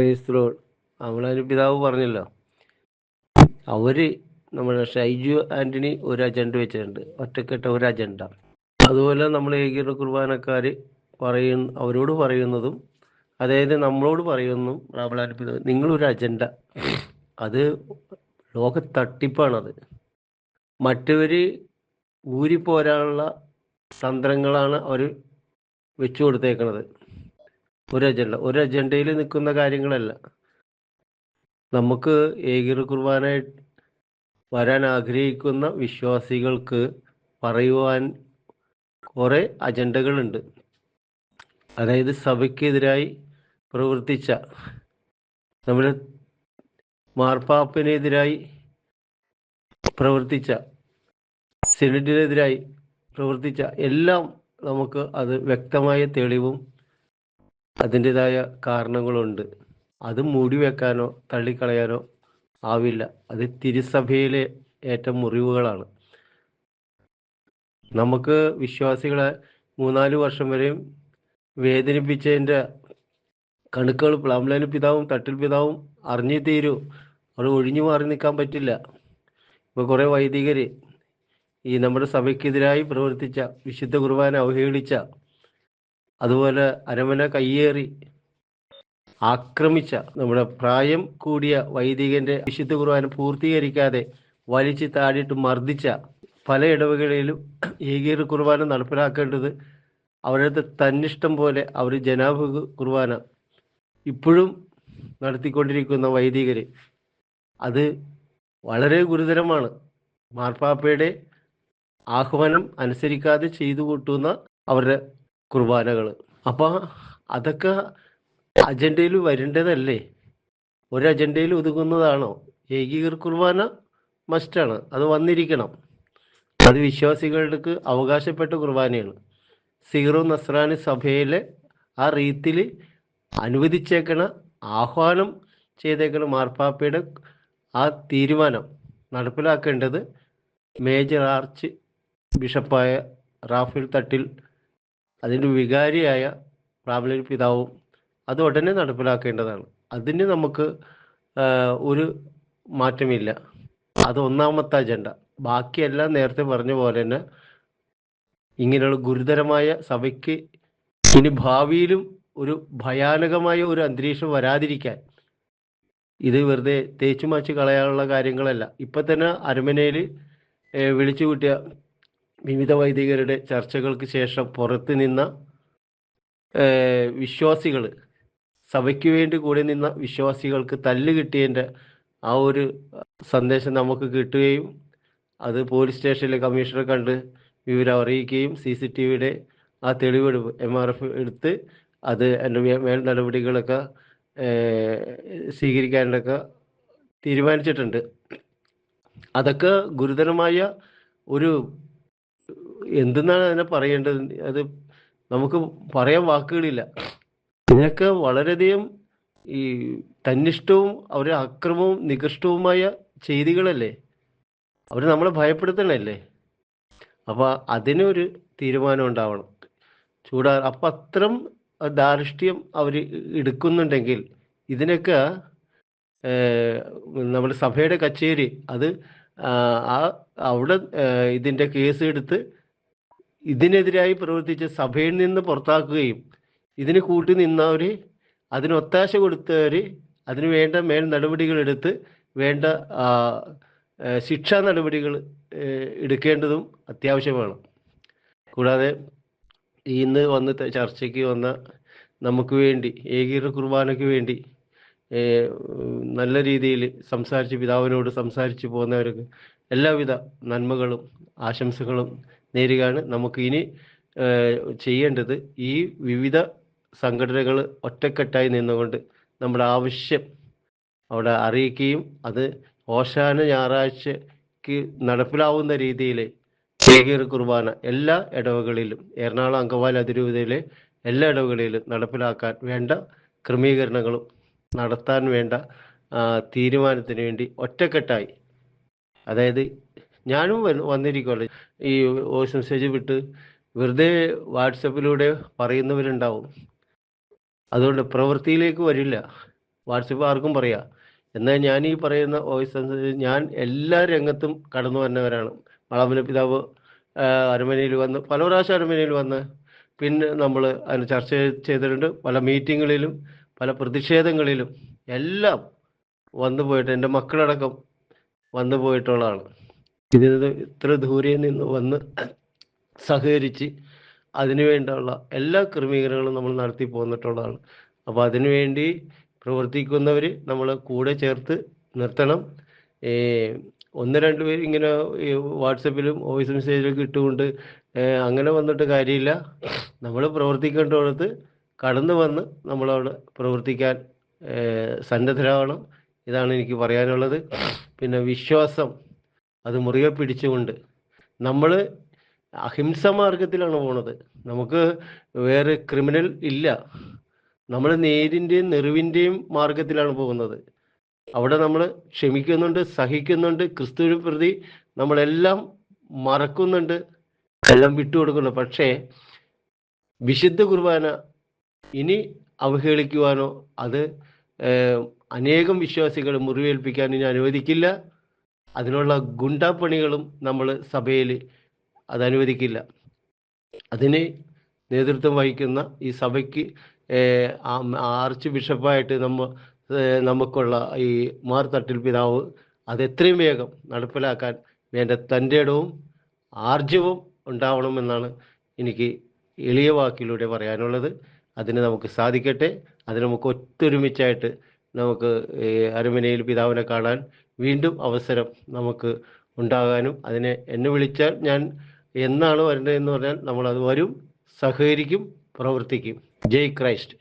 ഒരു പിതാവ് പറഞ്ഞല്ലോ. അവർ നമ്മുടെ ഷൈജു ആന്റണി ഒരു അജണ്ട വെച്ചിട്ടുണ്ട്. ഒറ്റക്കെട്ട ഒരു അജണ്ട അതുപോലെ നമ്മൾ ഏകീകൃത കുർബാനക്കാര് പറയുന്ന അവരോട് പറയുന്നതും അതായത് നമ്മളോട് പറയുന്നതും റാബിളാൻ പിതാവ്. നിങ്ങളൊരു അജണ്ട അത് ലോക തട്ടിപ്പാണത് മറ്റവര് ഊരിപ്പോരാനുള്ള തന്ത്രങ്ങളാണ് അവർ വെച്ചു കൊടുത്തേക്കണത് ഒരു അജണ്ട ഒരു അജണ്ടയിൽ നിൽക്കുന്ന കാര്യങ്ങളല്ല. നമുക്ക് ഏകീകൃത കുർബാന വരാൻ ആഗ്രഹിക്കുന്ന വിശ്വാസികൾക്ക് പറയുവാൻ കുറെ അജണ്ടകളുണ്ട് അതായത് സഭയ്ക്കെതിരായി പ്രവർത്തിച്ച നമ്മുടെ മാർപ്പാപ്പിനെതിരായി പ്രവർത്തിച്ച സെനറ്റിനെതിരായി പ്രവർത്തിച്ച എല്ലാം നമുക്ക് അത് വ്യക്തമായ തെളിവും അതിന്റെതായ കാരണങ്ങളുണ്ട്. അത് മൂടി വെക്കാനോ തള്ളിക്കളയാനോ ആവില്ല. അത് തിരുസഭയിലെ ഏറ്റ മുറിവുകളാണ്. നമുക്ക് വിശ്വാസികളെ മൂന്നാൽ വർഷം വരെയും വേദനിപ്പിച്ചതിന്റെ കണുക്കൾ പ്ലാംലൈൻ പിതാവും തട്ടിൽ പിതാവും അറിഞ്ഞേ തീരൂ. അവിടെ ഒഴിഞ്ഞു മാറി നിൽക്കാൻ പറ്റില്ല. ഇപ്പൊ കുറേ വൈദികര് ഈ നമ്മുടെ സഭയ്ക്കെതിരായി പ്രവർത്തിച്ച വിശുദ്ധ കുർബാന അവഹേളിച്ച അതുപോലെ അരമന കയ്യേറി ആക്രമിച്ച നമ്മുടെ പ്രായം കൂടിയ വൈദികന്റെ വിശുദ്ധ കുർബാന പൂർത്തീകരിക്കാതെ വലിച്ചു താടിയിട്ട് മർദ്ദിച്ച പല ഇടവകളിലും ഏകീകൃത കുർബാന നടപ്പിലാക്കേണ്ടത് അവരുടെ തന്നിഷ്ടം പോലെ അവർ ജനാഭ കുർബാന ഇപ്പോഴും നടത്തിക്കൊണ്ടിരിക്കുന്ന വൈദികര്. അത് വളരെ ഗുരുതരമാണ്. മാർപ്പാപ്പയുടെ ആഹ്വാനം അനുസരിക്കാതെ ചെയ്തു കൂട്ടുന്ന അവരുടെ കുർബാനകൾ അപ്പൊ അതൊക്കെ അജണ്ടയിൽ വരേണ്ടതല്ലേ? ഒരു അജണ്ടയിൽ ഒതുങ്ങുന്നതാണോ? ഏകീകൃത കുർബാന മസ്റ്റാണ്. അത് വന്നിരിക്കണം. അത് വിശ്വാസികൾക്ക് അവകാശപ്പെട്ട കുർബാനയാണ്. സീറോ നസ്രാനി സഭയിലെ ആ റീത്തിൽ അനുവദിച്ചേക്കണ ആഹ്വാനം ചെയ്തേക്കണ മാർപ്പാപ്പയുടെ ആ തീരുമാനം നടപ്പിലാക്കേണ്ടത് മേജർ ആർച്ച് ബിഷപ്പായ റാഫേൽ തട്ടിൽ അതിന്റെ വികാരിയായ പ്രാബല്യ പിതാവും അത് ഉടനെ നടപ്പിലാക്കേണ്ടതാണ്. അതിന് നമുക്ക് ഒരു മാറ്റമില്ല. അത് ഒന്നാമത്തെ അജണ്ട. ബാക്കിയെല്ലാം നേരത്തെ പറഞ്ഞ പോലെ തന്നെ ഇങ്ങനെയുള്ള ഗുരുതരമായ സഭയ്ക്ക് ഇനി ഭാവിയിലും ഒരു ഭയാനകമായ ഒരു അന്തരീക്ഷം വരാതിരിക്കാൻ ഇത് വെറുതെ തേച്ചു മാച്ച് കളയാനുള്ള കാര്യങ്ങളല്ല. ഇപ്പൊ തന്നെ അരമനയിൽ വിളിച്ചു കൂട്ടിയ വിവിധ വൈദികരുടെ ചർച്ചകൾക്ക് ശേഷം പുറത്ത് നിന്ന വിശ്വാസികൾ സഭയ്ക്ക് വേണ്ടി കൂടി നിന്ന വിശ്വാസികൾക്ക് തല്ല് കിട്ടിയതിന്റെ ആ ഒരു സന്ദേശം നമുക്ക് കിട്ടുകയും അത് പോലീസ് സ്റ്റേഷനിലെ കമ്മീഷണറെ കണ്ട് വിവരം അറിയിക്കുകയും സി സി ടി വിയുടെ ആ തെളിവെടുപ്പ് എം ആർ എഫ് എടുത്ത് അത് മേ- മേൽ നടപടികളൊക്കെ സ്വീകരിക്കാനൊക്കെ തീരുമാനിച്ചിട്ടുണ്ട്. അതൊക്കെ ഗുരുതരമായ ഒരു എന്തെന്നാണ് അതിനെ പറയേണ്ടത്? അത് നമുക്ക് പറയാൻ വാക്കുകളില്ല. ഇതിനൊക്കെ വളരെയധികം ഈ തന്നിഷ്ടവും അവരുടെ അക്രമവും നികൃഷ്ടവുമായ ചെയ്തികളല്ലേ? അവർ നമ്മളെ ഭയപ്പെടുത്തണല്ലേ? അപ്പൊ അതിനൊരു തീരുമാനം ഉണ്ടാവണം. ചൂടാ അപ്പൊ അത്രം ധാർഷ്ട്യം അവർ എടുക്കുന്നുണ്ടെങ്കിൽ ഇതിനൊക്കെ നമ്മുടെ സഭയുടെ കച്ചേരി അത് ആ അവിടെ ഇതിന്റെ കേസ് എടുത്ത് ഇതിനെതിരായി പ്രവർത്തിച്ച സഭയിൽ നിന്ന് പുറത്താക്കുകയും ഇതിന് കൂട്ടി നിന്നവർ അതിന് ഒത്താശ കൊടുത്തവർ അതിന് വേണ്ട മേൽ നടപടികൾ എടുത്ത് വേണ്ട ശിക്ഷാ നടപടികൾ എടുക്കേണ്ടതും അത്യാവശ്യമാണ്. കൂടാതെ ഇന്ന് വന്ന് ചർച്ചയ്ക്ക് വന്ന നമുക്ക് വേണ്ടി ഏകീകൃത കുർബാനയ്ക്ക് വേണ്ടി നല്ല രീതിയിൽ സംസാരിച്ച് പിതാവിനോട് സംസാരിച്ച് പോകുന്നവർക്ക് എല്ലാവിധ നന്മകളും ആശംസകളും നേരുകയാണ് നമുക്ക് ഇനി ചെയ്യേണ്ടത് ഈ വിവിധ സംഘടനകൾ ഒറ്റക്കെട്ടായി നിന്നുകൊണ്ട് നമ്മുടെ ആവശ്യം അവിടെ അറിയിക്കുകയും അത് ഓശാന ഞായറാഴ്ചക്ക് നടപ്പിലാവുന്ന രീതിയിൽ ചെറിയ കുർബാന എല്ലാ ഇടവകളിലും എറണാകുളം അങ്കമാലി അതിരൂപതയിലെ എല്ലാ ഇടവകളിലും നടപ്പിലാക്കാൻ വേണ്ട ക്രമീകരണങ്ങളും നടത്താൻ വേണ്ട തീരുമാനത്തിന് വേണ്ടി ഒറ്റക്കെട്ടായി. അതായത് ഞാനും വന്ന് വന്നിരിക്കുമല്ലോ ഈ വോയിസ് മെസ്സേജ് വിട്ട് വെറുതെ വാട്സപ്പിലൂടെ പറയുന്നവരുണ്ടാവും. അതുകൊണ്ട് പ്രവൃത്തിയിലേക്ക് വരില്ല. വാട്സപ്പ് ആർക്കും പറയാം. എന്നാൽ ഞാൻ ഈ പറയുന്ന വോയിസ് ഞാൻ എല്ലാ രംഗത്തും കടന്നു വന്നവരാണ്. മാളാമല പിതാവ് അരമനയിൽ വന്ന് പല പ്രാവശ്യം അരമനയിൽ വന്ന് പിന്നെ നമ്മൾ അതിന് ചർച്ച ചെയ്തിട്ടുണ്ട്. പല മീറ്റിങ്ങുകളിലും പല പ്രതിഷേധങ്ങളിലും എല്ലാം വന്നു പോയിട്ട് എന്റെ മക്കളടക്കം വന്നു പോയിട്ടുള്ളതാണ് ഇത്ര ദൂരെ നിന്ന് വന്ന് സഹകരിച്ച് അതിനു വേണ്ടിയുള്ള എല്ലാ ക്രമീകരണങ്ങളും നമ്മൾ നടത്തി പോന്നിട്ടുള്ളതാണ്. അപ്പോൾ അതിനുവേണ്ടി പ്രവർത്തിക്കുന്നവർ നമ്മൾ കൂടെ ചേർത്ത് നിർത്തണം. ഒന്ന് രണ്ട് പേര് ഇങ്ങനെ വാട്സപ്പിലും വോയിസ് മെസ്സേജിലൊക്കെ ഇട്ടുകൊണ്ട് അങ്ങനെ വന്നിട്ട് കാര്യമില്ല. നമ്മൾ പ്രവർത്തിക്കേണ്ടടുത്ത് കടന്നു വന്ന് നമ്മളവിടെ പ്രവർത്തിക്കാൻ സന്നദ്ധരാവണം. ഇതാണ് എനിക്ക് പറയാനുള്ളത്. പിന്നെ വിശ്വാസം. അത് മുറുകെ പിടിച്ചുകൊണ്ട് നമ്മൾ അഹിംസ മാർഗത്തിലാണ് പോണത്. നമുക്ക് വേറെ ക്രിമിനൽ ഇല്ല. നമ്മൾ നേരിന്റെയും നെറിവിന്റെയും മാർഗത്തിലാണ് പോകുന്നത്. അവിടെ നമ്മൾ ക്ഷമിക്കുന്നുണ്ട് സഹിക്കുന്നുണ്ട് ക്രിസ്തുവിനെ പ്രതി നമ്മളെല്ലാം മറക്കുന്നുണ്ട് എല്ലാം വിട്ടുകൊടുക്കുന്നു പക്ഷേ വിശുദ്ധ കുർബാന ഇനി അവഹേളിക്കുവാനോ അത് അനേകം വിശ്വാസികൾ മുറിവേൽപ്പിക്കാൻ ഇനി അനുവദിക്കില്ല. അതിനുള്ള ഗുണ്ടാപ്പണികളും നമ്മൾ സഭയിൽ അത് അനുവദിക്കില്ല. അതിന് നേതൃത്വം വഹിക്കുന്ന ഈ സഭയ്ക്ക് ആർച്ച് ബിഷപ്പായിട്ട് നമ്മ നമുക്കുള്ള ഈ മാർ തട്ടിൽ പിതാവ് അത് എത്രയും വേഗം നടപ്പിലാക്കാൻ വേണ്ട തന്റെ ഇടവും ആർജവും ഉണ്ടാവണമെന്നാണ് എനിക്ക് എളിയ വാക്കിലൂടെ പറയാനുള്ളത്. അതിന് നമുക്ക് സാധിക്കട്ടെ. അതിന് നമുക്ക് ഒത്തൊരുമിച്ചായിട്ട് നമുക്ക് അരമനയിൽ പിതാവിനെ കാണാൻ വീണ്ടും അവസരം നമുക്ക് ഉണ്ടാകാനും അതിനെ എന്നെ വിളിച്ചാൽ ഞാൻ എന്നാണ് വരേണ്ടതെന്ന് പറഞ്ഞാൽ നമ്മൾ വരും സഹകരിക്കും പ്രവർത്തിക്കും. ജയ് ക്രൈസ്റ്റ്.